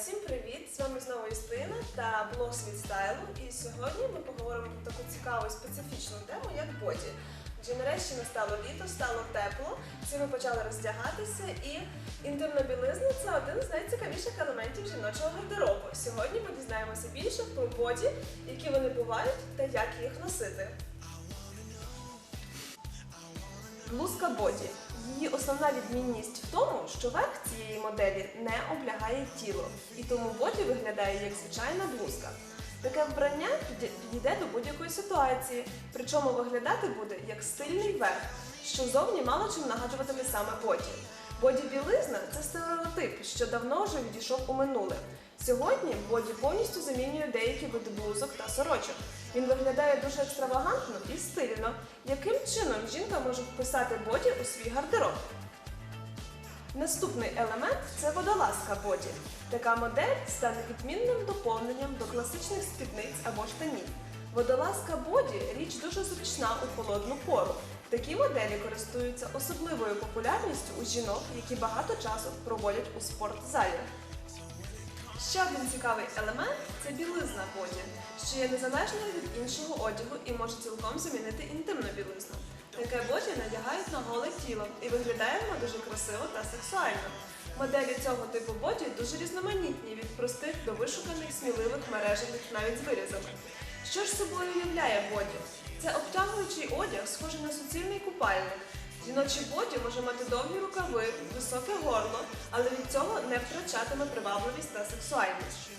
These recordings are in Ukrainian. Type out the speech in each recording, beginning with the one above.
Всім привіт! З вами знову Істина та блог світ стайлу. І сьогодні ми поговоримо про таку цікаву і специфічну тему, як боді. Адже нарешті настало літо, стало тепло, всі ми почали роздягатися, і інтимна білизна це один з найцікавіших елементів жіночого гардеробу. Сьогодні ми дізнаємося більше про боді, які вони бувають та як їх носити. Блузка боді. Її основна відмінність в тому, що верх цієї моделі не облягає тіло, і тому боді виглядає як звичайна блузка. Таке вбрання підійде до будь-якої ситуації, причому виглядати буде як стильний верх, що зовні мало чим нагадуватиме саме боді. Боді білизна це стереотип, що давно вже відійшов у минуле. Сьогодні боді повністю замінює деякі види блузок та сорочок. Він виглядає дуже екстравагантно і стильно. Яким чином жінка може вписати боді у свій гардероб? Наступний елемент це водолазка боді. Така модель стане відмінним доповненням до класичних спідниць або штанів. Водолазка боді річ дуже зручна у холодну пору. Такі моделі користуються особливою популярністю у жінок, які багато часу проводять у спортзалі. Ще один цікавий елемент це білизна боді, що є незалежною від іншого одягу і може цілком замінити інтимну білизну. Таке боді надягають на голе тіло і виглядає воно дуже красиво та сексуально. Моделі цього типу боді дуже різноманітні від простих до вишуканих, сміливих, мережених навіть з вирізами. Що ж собою являє боді? Це обтягуючий одяг, схожий на суцільний купальник. Жіночий боді може мати довгі рукави, високе горло, але від цього не втрачатиме привабливість та сексуальність.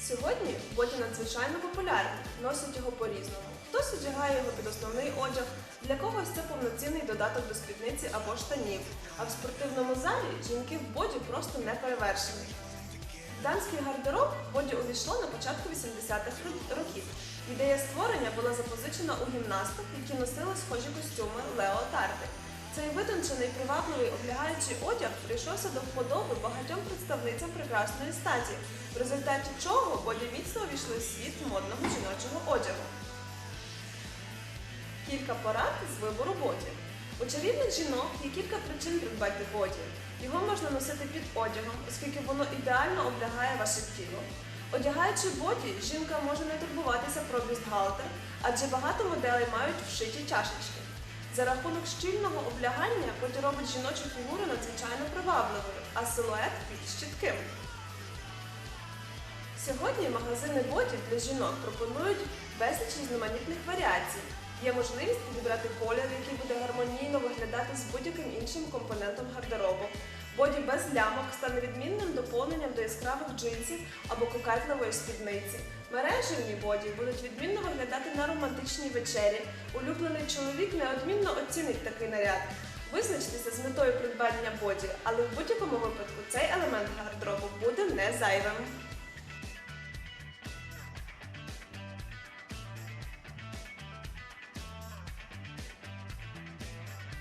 Сьогодні боді надзвичайно популярні, носять його по-різному. Хтось одягає його під основний одяг, для когось це повноцінний додаток до спідниці або штанів, а в спортивному залі жінки в боді просто не перевершені. В Дамський гардероб боді увійшло на початку 80-х років. Ідея створення була запозичена у гімнасток, які носили схожі костюми леотарди. Цей витончений привабливий облягаючий одяг прийшовся до вподоби багатьом представницям прекрасної статі, в результаті чого боді міцно увійшли в світ модного жіночого одягу. Кілька порад з вибору боді. У чарівних жінок є кілька причин придбати боді. Його можна носити під одягом, оскільки воно ідеально облягає ваше тіло. Одягаючи боді, жінка може не турбуватися про бюстгальтер, адже багато моделей мають вшиті чашечки. За рахунок щільного облягання боді робить жіночу фігуру надзвичайно привабливою, а силует більш чітким. Сьогодні магазини боді для жінок пропонують безліч різноманітних варіацій. Є можливість підібрати колір, який буде гармонійно виглядати з будь-яким іншим компонентом гардеробу. Боді без лямок стане відмінним доповненням до яскравих джинсів або кокетливої спідниці. Мережевні боді будуть відмінно виглядати на романтичній вечері. Улюблений чоловік неодмінно оцінить такий наряд. Визначтеся з метою придбання боді, але в будь-якому випадку цей елемент гардеробу буде не зайвим.